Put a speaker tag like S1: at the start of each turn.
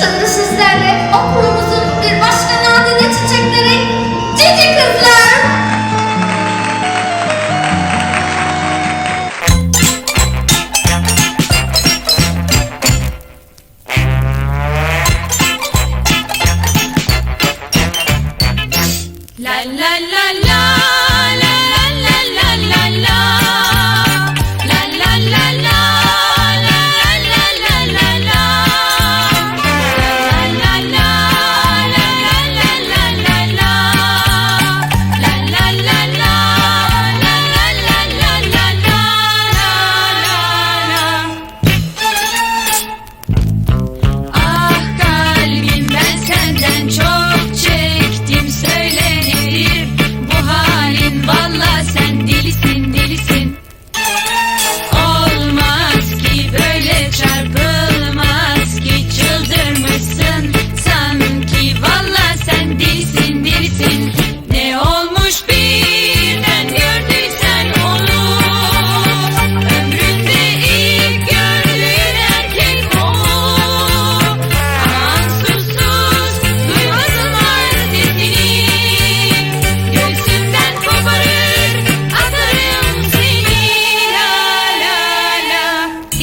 S1: Şimdi sizlerle okulumuzun bir başka nadide çiçekleri Cici Kızlar.
S2: La la la la